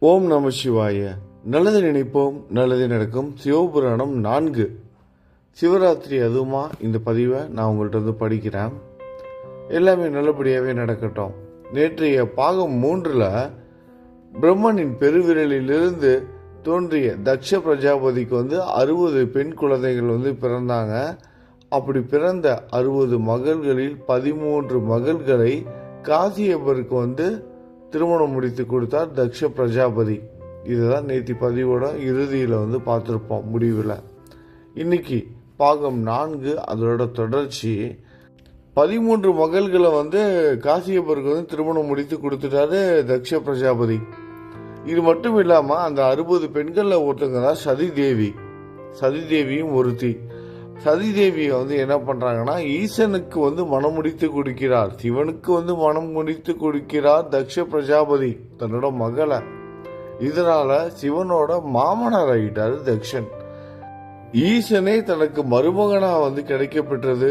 ஓம் நம சிவாய. நல்லது நினைப்போம் நல்லது நடக்கும். சிவபுராணம் நான்கு. சிவராத்திரி அதுவுமா? இந்த பதிவை நான் உங்கள்கிட்ட வந்து படிக்கிறேன். எல்லாமே நல்லபடியாகவே நடக்கட்டும். நேற்றைய பாகம் மூன்றில் பிரம்மனின் பெருவிரலிலிருந்து தோன்றிய தக்ஷ பிரஜாபதிக்கு வந்து அறுபது பெண் குழந்தைகள் வந்து பிறந்தாங்க. அப்படி பிறந்த அறுபது மகள்களில் பதிமூன்று மகள்களை காசியப்பருக்கு வந்து திருமணம் முடித்து கொடுத்தார் தக்ஷ பிரஜாபதி. இதுதான் நேத்தி பதிவோட இறுதியில் வந்து பார்த்துருப்போம் முடிவில். இன்னைக்கு பாகம் நான்கு அதோட தொடர்ச்சி. பதிமூன்று மகள்களை வந்து காசியப்பருக்கு வந்து திருமணம் முடித்து கொடுத்துட்டாரு தக்ஷ பிரஜாபதி. இது மட்டும் இல்லாமல் அந்த அறுபது பெண்களில் ஒருத்தங்க தான் சதி தேவி சதி தேவியும் ஒருத்தி. சதி தேவியை வந்து என்ன பண்ணுறாங்கன்னா ஈசனுக்கு வந்து மனம் முடித்து கொடுக்கிறார். சிவனுக்கு வந்து மனம் முடித்து கொடுக்கிறார் தக்ஷ பிரஜாபதி தன்னோட மகளை. இதனால சிவனோட மாமனார் ஆகிட்டார் தக்ஷன். ஈசனே தனக்கு மருமகனாக வந்து கிடைக்கப்பெற்றது.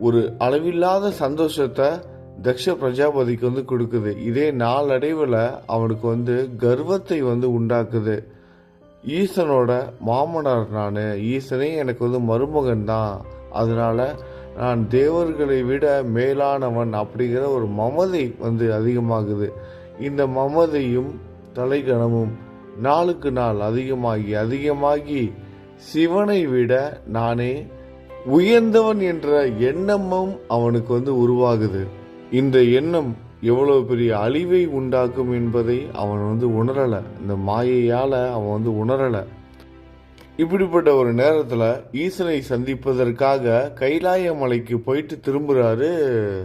ஒரு அளவில்லாத சந்தோஷத்தை தக்ஷ பிரஜாபதிக்கு வந்து கொடுக்குது. இதே நாளடைவில் அவனுக்கு வந்து கர்வத்தை வந்து உண்டாக்குது. ஈசனோட மாமனார் நான் ஈசனே எனக்கு வந்து மருமகன் தான். அதனால் நான் தேவர்களை விட மேலானவன் அப்படிங்கிற ஒரு மமதை வந்து அதிகமாகுது. இந்த மமதையும் தலைகணமும் நாளுக்கு நாள் அதிகமாகி அதிகமாகி சிவனை விட நானே உயர்ந்தவன் என்ற எண்ணமும் அவனுக்கு வந்து உருவாகுது. இந்த எண்ணம் எவ்வளவு பெரிய அழிவை உண்டாக்கும் என்பதை அவன் வந்து உணரலை. இந்த மாயையால் அவன் வந்து உணரலை. இப்படிப்பட்ட ஒரு நேரத்தில் ஈசனை சந்திப்பதற்காக கைலாய மலைக்கு போயிட்டு திரும்புகிறாரு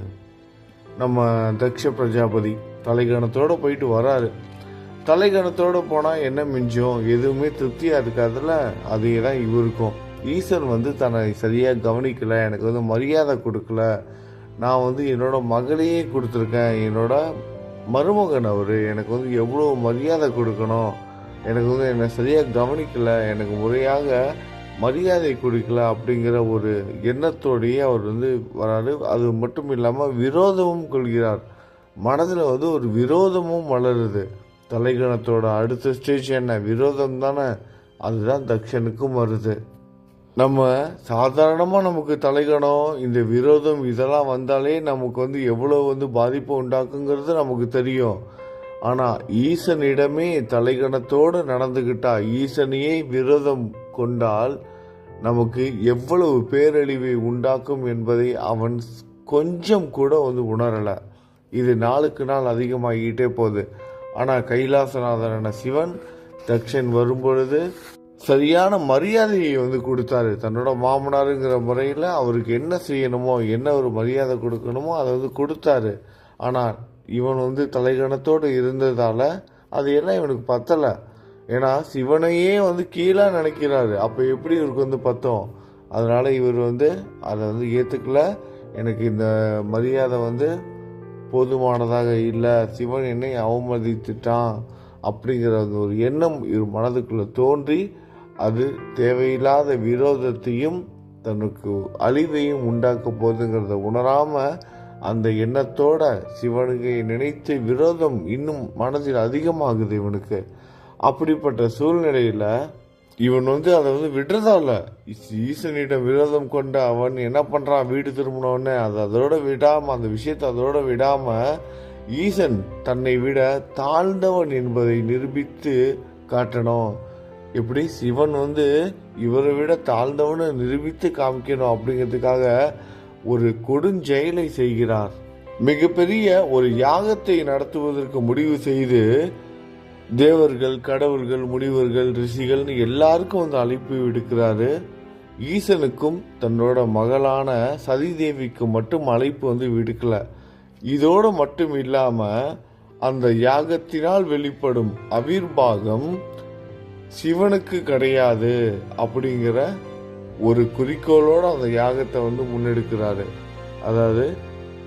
நம்ம தக்ஷ பிரஜாபதி. தலைகணத்தோட போயிட்டு வராரு. தலைகணத்தோடு போனால் என்ன மிஞ்சும்? எதுவுமே திருப்தியாக இருக்காதுல்ல? அதே தான் இவருக்கும். ஈசன் வந்து தன்னை சரியாக கவனிக்கல. எனக்கு வந்து மரியாதை கொடுக்கல. நான் வந்து என்னோட மகளையே கொடுத்துருக்கேன். என்னோட மருமகன் அவர். எனக்கு வந்து எவ்வளோ மரியாதை கொடுக்கணும். எனக்கு வந்து என்னை சரியாக கவனிக்கலை. எனக்கு முறையாக மரியாதை கொடுக்கல அப்படிங்கிற ஒரு எண்ணத்தோடையே அவர் வந்து வராரு. அது மட்டும் இல்லாமல் விரோதமும் கொள்கிறார். மனதில் வந்து ஒரு விரோதமும் வளருது. தலைகணத்தோட அடுத்த ஸ்டேஜ் என்ன? விரோதம் தானே? அதுதான் தக்ஷனுக்கும் வருது. நம்ம சாதாரணமாக நமக்கு தலைகணம் இந்த விரோதம் இதெல்லாம் வந்தாலே நமக்கு வந்து எவ்வளோ வந்து பாதிப்பு உண்டாக்குங்கிறது நமக்கு தெரியும். ஆனால் ஈசனிடமே தலைகணத்தோடு நடந்துக்கிட்டா ஈசனையே விரோதம் கொண்டால் நமக்கு எவ்வளவு பேரழிவை உண்டாக்கும் என்பதை அவன் கொஞ்சம் கூட வந்து உணரலை. இது நாளுக்கு நாள் அதிகமாகிட்டே போகுது. ஆனால் கைலாசநாதனான சிவன் தக்ஷன் வரும்பொழுது சரியான மரியாதையை வந்து கொடுத்தாரு. தன்னோட மாமனாருங்கிற முறையில் அவருக்கு என்ன செய்யணுமோ என்ன ஒரு மரியாதை கொடுக்கணுமோ அதை வந்து கொடுத்தாரு. ஆனால் இவன் வந்து தலைகணத்தோடு இருந்ததால் அது எல்லாம் இவனுக்கு பத்தலை. ஏன்னா சிவனையே வந்து கீழே நினைக்கிறாரு. அப்போ எப்படி இவருக்கு வந்து பத்தம்? அதனால் இவர் வந்து அதை வந்து ஏற்றுக்கல எனக்கு இந்த மரியாதை வந்து போதுமானதாக இல்லை. சிவன் என்னை அவமதித்துட்டான் அப்படிங்கிற அந்த ஒரு எண்ணம் இவர் மனதுக்குள்ளே தோன்றி அது தேவையில்லாத விரோதத்தையும் தனக்கு அழிவையும் உண்டாக்க போகுதுங்கிறத உணராம அந்த எண்ணத்தோட சிவனுக்கு நினைத்து விரோதம் இன்னும் மனதில் அதிகமாகுது இவனுக்கு. அப்படிப்பட்ட சூழ்நிலையில இவன் வந்து அதை வந்து விடுறதால ஈசனிடம் விரோதம் கொண்ட அவன் என்ன பண்றான் வீடு திரும்பினோடனே அதை அதோட விடாம அந்த விஷயத்தை அதோட விடாம ஈசன் தன்னை விட தாழ்ந்தவன் என்பதை நிரூபித்து காட்டணும். எப்படி சிவன் வந்து இவரை விட தாழ்ந்தவனை நிரூபித்து காமிக்கணும் அப்படிங்கிறதுக்காக ஒரு கொடுஞ்செயலை செய்கிறார். மிகப்பெரிய ஒரு யாகத்தை நடத்துவதற்கு முடிவு செய்து தேவர்கள் கடவுள்கள் முனிவர்கள் ரிஷிகள்னு எல்லாருக்கும் வந்து அழைப்பு விடுக்கிறாரு. ஈசனுக்கும் தன்னோட மகளான சதிதேவிக்கும் மட்டும் அழைப்பு வந்து விடுக்கல. இதோடு மட்டும் இல்லாம அந்த யாகத்தினால் வெளிப்படும் அவிர்வாகம் சிவனுக்கு கிடையாது அப்படிங்கிற ஒரு குறிக்கோளோட அந்த யாகத்தை வந்து முன்னெடுக்கிறாரு. அதாவது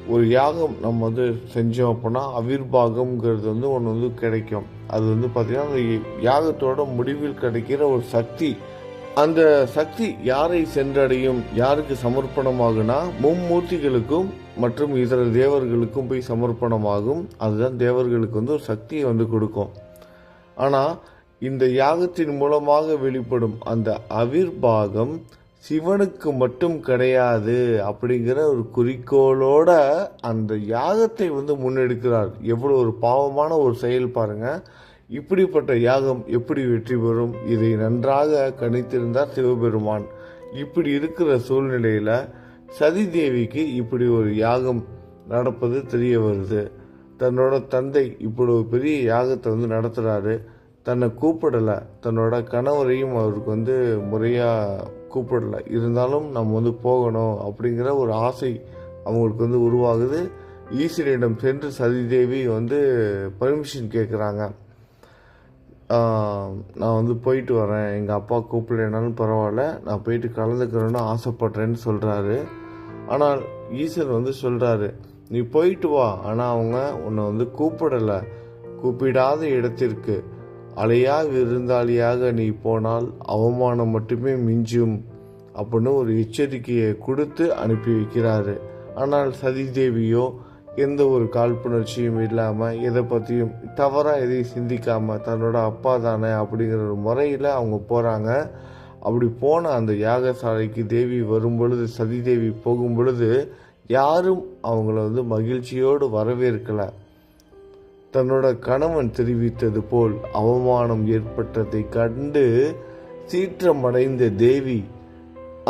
ஒரு யாகம் நம்ம வந்து செஞ்சோம் அப்படின்னா அவிர்பாகம்ங்கிறது வந்து ஒன்று வந்து கிடைக்கும். அது வந்து பார்த்திங்கன்னா அந்த யாகத்தோட முடிவில் கிடைக்கிற ஒரு சக்தி. அந்த சக்தி யாரை சென்றடையும் யாருக்கு சமர்ப்பணமாகுனா மும்மூர்த்திகளுக்கும் மற்றும் இதர தேவர்களுக்கும் போய் சமர்ப்பணமாகும். அதுதான் தேவர்களுக்கு வந்து ஒரு சக்தியை வந்து கொடுக்கும். ஆனால் இந்த யாகத்தின் மூலமாக வெளிப்படும் அந்த அவிர்பாகம் சிவனுக்கு மட்டும் கிடையாது அப்படிங்கிற ஒரு குறிக்கோளோட அந்த யாகத்தை வந்து முன்னெடுக்கிறார். எவ்வளோ ஒரு பாவமான ஒரு செயல் பாருங்க. இப்படிப்பட்ட யாகம் எப்படி வெற்றி பெறும்? இதை நன்றாக கணித்திருந்தார் சிவபெருமான். இப்படி இருக்கிற சூழ்நிலையில் சதி தேவிக்கு இப்படி ஒரு யாகம் நடப்பது தெரிய வருது. தன்னோட தந்தை இப்படி ஒரு பெரிய யாகத்தை வந்து நடத்துகிறாரு தன்னை கூப்பிடலை. தன்னோட கணவரையும் அவருக்கு வந்து முறையாக கூப்பிடலை. இருந்தாலும் நம்ம வந்து போகணும் அப்படிங்கிற ஒரு ஆசை அவங்களுக்கு வந்து உருவாகுது. ஈஸ்வரியிடம் சென்று சதிதேவி வந்து பர்மிஷன் கேட்குறாங்க நான் வந்து போயிட்டு வரேன். எங்கள் அப்பா கூப்பிடலைனாலும் பரவாயில்ல. நான் போயிட்டு கலந்துக்கிறேன்னு ஆசைப்பட்றேன்னு சொல்கிறாரு ஆனால் ஈஸ்வர் வந்து சொல்கிறாரு நீ போயிட்டு வா. ஆனால் அவங்க உன்னை வந்து கூப்பிடலை. கூப்பிடாத இடத்திற்கு. அலையாக விருந்தாளியாக நீ போனால் அவமானம் மட்டுமே மிஞ்சும் அப்படின்னு ஒரு எச்சரிக்கையை கொடுத்து அனுப்பி வைக்கிறாரு. ஆனால் சதிதேவியோ எந்த ஒரு காழ்ப்புணர்ச்சியும் இல்லாமல் எதை பற்றியும் தவறாக எதையும் சிந்திக்காமல் தன்னோட அப்பா தானே அப்படிங்கிற ஒரு முறையில் அவங்க போகிறாங்க அப்படி போன அந்த யாகசாலைக்கு தேவி வரும் பொழுது சதிதேவி போகும் பொழுது யாரும் அவங்கள வந்து மகிழ்ச்சியோடு வரவேற்கலை. தன்னோட கணவன் தெரிவித்தது போல் அவமானம் ஏற்பட்டதை கண்டு சீற்றமடைந்த தேவி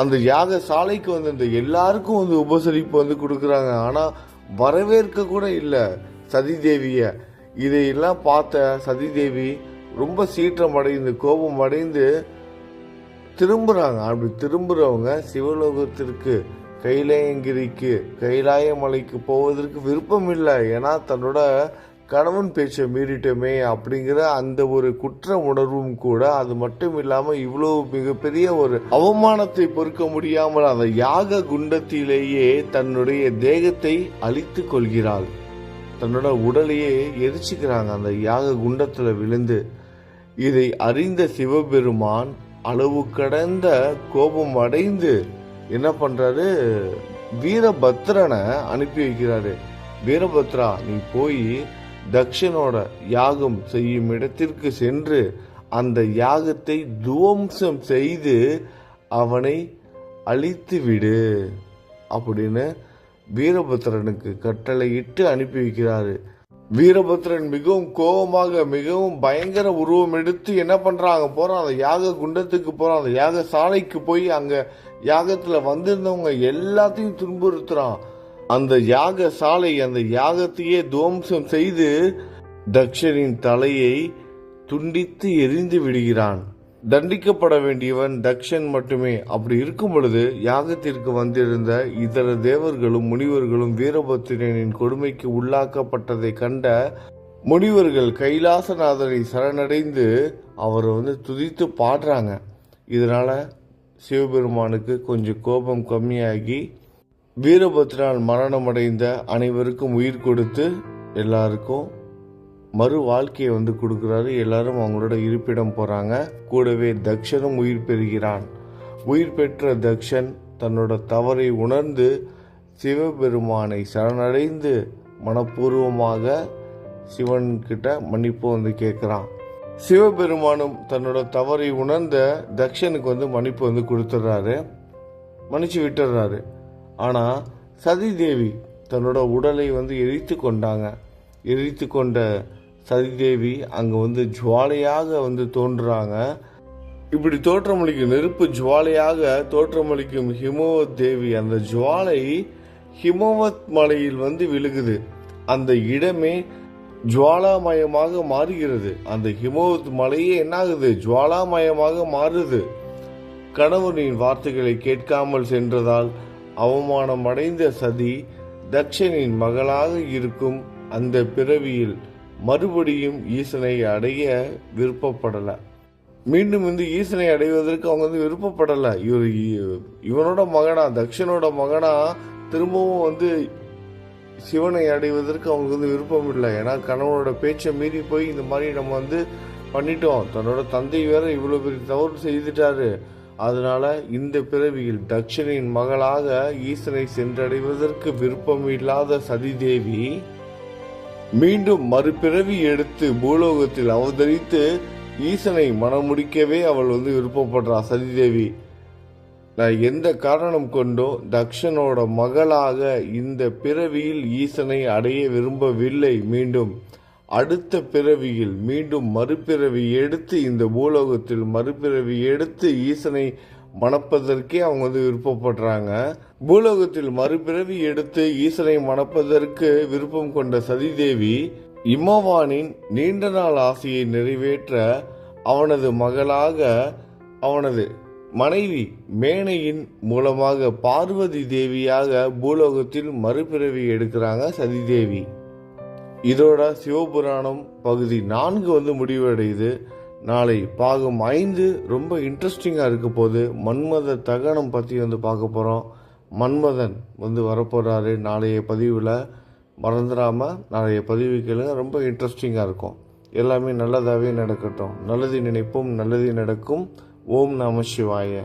அந்த யாக சாலைக்கு வந்திருந்த எல்லாருக்கும் வந்து உபசரிப்பு வந்து கொடுக்குறாங்க. ஆனால் வரவேற்க கூட இல்லை சதிதேவிய இதையெல்லாம் பார்த்த சதிதேவி ரொம்ப சீற்றம் அடைந்து கோபம் அடைந்து திரும்புகிறாங்க அப்படி திரும்புகிறவங்க சிவலோகத்திற்கு கைலாயங்கிரிக்கு கைலாய மலைக்கு போவதற்கு விருப்பம் இல்லை. ஏன்னா தன்னோட கணவன் பேச்சை மீறிட்டோமே அப்படிங்கிற அந்த ஒரு குற்ற உணர்வும் கூட அது மட்டும் இல்லாம இவ்வளோ மிகப்பெரிய ஒரு அவமானத்தை பொறுக்க முடியாமல் அந்த யாக குண்டத்திலேயே தன்னுடைய தேகத்தை அழித்து கொள்கிறாள். தன்னோட உடலையே எரிச்சுக்கிறாங்க அந்த யாக குண்டத்துல விழுந்து. இதை அறிந்த சிவபெருமான் அளவு கடந்த கோபம் அடைந்து என்ன பண்றாரு? வீரபத்ரனை அனுப்பி வைக்கிறாரு. வீரபத்ரா நீ போய் தக்ஷனோட யாகம் செய்யும் இடத்திற்கு சென்று அந்த யாகத்தை துவம்சம் செய்து அவனை அழித்து விடு அப்படின்னு வீரபத்ரனுக்கு கட்டளையிட்டு அனுப்பி வைக்கிறாரு. வீரபத்ரன் மிகவும் கோபமாக மிகவும் பயங்கர உருவம் எடுத்து என்ன பண்றாங்க? போறான். அந்த யாக குண்டத்துக்கு போறான். அந்த யாக சாலைக்கு போய் அங்க யாகத்துல வந்திருந்தவங்க எல்லாத்தையும் துன்புறுத்துறான். அந்த யாக சாலை அந்த யாகத்தையே துவம்சம் செய்து தக்ஷனின் தலையை துண்டித்து எரிந்து விடுகிறான். தண்டிக்கப்பட வேண்டியவன் தக்ஷன் மட்டுமே. அப்படி இருக்கும் பொழுது யாகத்திற்கு வந்திருந்த இதர தேவர்களும் முனிவர்களும் வீரபத்திரனின் கொடுமைக்கு உள்ளாக்கப்பட்டதை கண்ட முனிவர்கள் கைலாசநாதரை சரணடைந்து அவரை வந்து துதித்து பாடுறாங்க. இதனால சிவபெருமானுக்கு கொஞ்சம் கோபம் கம்மியாகி வீரபத்ரனால் மரணமடைந்த அனைவருக்கும் உயிர் கொடுத்து எல்லாருக்கும் மறு வாழ்க்கையை வந்து கொடுக்குறாரு. எல்லாரும் அவங்களோட இருப்பிடம் போறாங்க. கூடவே தக்ஷனும் உயிர் பெறுகிறான். உயிர் பெற்ற தக்ஷன் தன்னோட தவறை உணர்ந்து சிவபெருமானை சரணடைந்து மனப்பூர்வமாக சிவன் கிட்ட மன்னிப்பு வந்து கேட்குறான். சிவபெருமானும் தன்னோட தவறை உணர்ந்த தக்ஷனுக்கு வந்து மன்னிப்பு வந்து கொடுத்துட்றாரு. மன்னிச்சு விட்டுடுறாரு. ஆனால் சதிதேவி தன்னோட உடலை வந்து எரித்து கொண்டாங்க. எரித்து கொண்ட சதிதேவி அங்கே வந்து ஜுவாலையாக வந்து தோன்றுறாங்க. இப்படி தோற்றமளிக்கும் நெருப்பு ஜுவாலையாக தோற்றமளிக்கும் ஹிமவத் தேவி அந்த ஜுவாலை ஹிமவத் மலையில் வந்து விழுகுது. அந்த இடமே ஜுவாலாமயமாக மாறுகிறது. அந்த ஹிமவத் மலையே என்னாகுது? ஜுவாலாமயமாக மாறுது. கணவனின் வார்த்தைகளை கேட்காமல் சென்றதால் அவமானம் அடைந்த சதி தக்ஷனின் மகளாக இருக்கும் அந்த பிறவியில் மறுபடியும் ஈசனை அடைய விருப்பப்படல. மீண்டும் இந்த ஈசனை அடைவதற்கு அவங்க வந்து விருப்பப்படல. இவர் இவனோட மகனா தக்ஷனோட மகனா திரும்பவும் வந்து சிவனை அடைவதற்கு அவங்களுக்கு வந்து விருப்பம் இல்லை. ஏன்னா கணவனோட பேச்சை மீறி போய் இந்த மாதிரி நம்ம வந்து பண்ணிட்டோம். தன்னோட தந்தை வேற இவ்வளவு பெரிய தவறு செய்துட்டாரு. அதனால இந்த பிறவியில் தக்ஷனின் மகளாக ஈசனை சென்றடைவதற்கு விருப்பம் இல்லாத சதிதேவி மீண்டும் மறுபிறவி எடுத்து பூலோகத்தில் அவதரித்து ஈசனை மணமுடிக்கவே அவள் வந்து விருப்பப்படுறா. சதிதேவி நான் எந்த காரணம் கொண்டோ தக்ஷனோட மகளாக இந்த பிறவியில் ஈசனை அடைய விரும்பவில்லை. மீண்டும் அடுத்த பிறவியில் மீண்டும் மறுபிறவி எடுத்து இந்த பூலோகத்தில் மறுபிறவி எடுத்து ஈசனை மணப்பதற்கே அவங்க வந்து விருப்பப்படுறாங்க. பூலோகத்தில் மறுபிறவி எடுத்து ஈசனை மணப்பதற்கு விருப்பம் கொண்ட சதிதேவி இமவானின் நீண்ட நாள் ஆசையை நிறைவேற்ற அவனது மகளாக அவனது மனைவி மேனையின் மூலமாக பார்வதி தேவியாக பூலோகத்தில் மறுபிறவி எடுக்கிறாங்க சதிதேவி. இதோட சிவபுராணம் பகுதி நான்கு வந்து முடிவடையுது. நாளை பாகம் ஐந்து ரொம்ப இன்ட்ரெஸ்டிங்காக இருக்க போது மன்மத தகனம் பற்றி வந்து பார்க்க போகிறோம் மன்மதன் வந்து வரப்போகிறாரு நாளைய பதிவில். மறந்துடாமல் நாளைய பதிவு கேளுங்க. ரொம்ப இன்ட்ரெஸ்டிங்காக இருக்கும். எல்லாமே நல்லதாகவே நடக்கட்டும். நல்லது நினைப்போம். நல்லது நடக்கும். ஓம் நம சிவாய.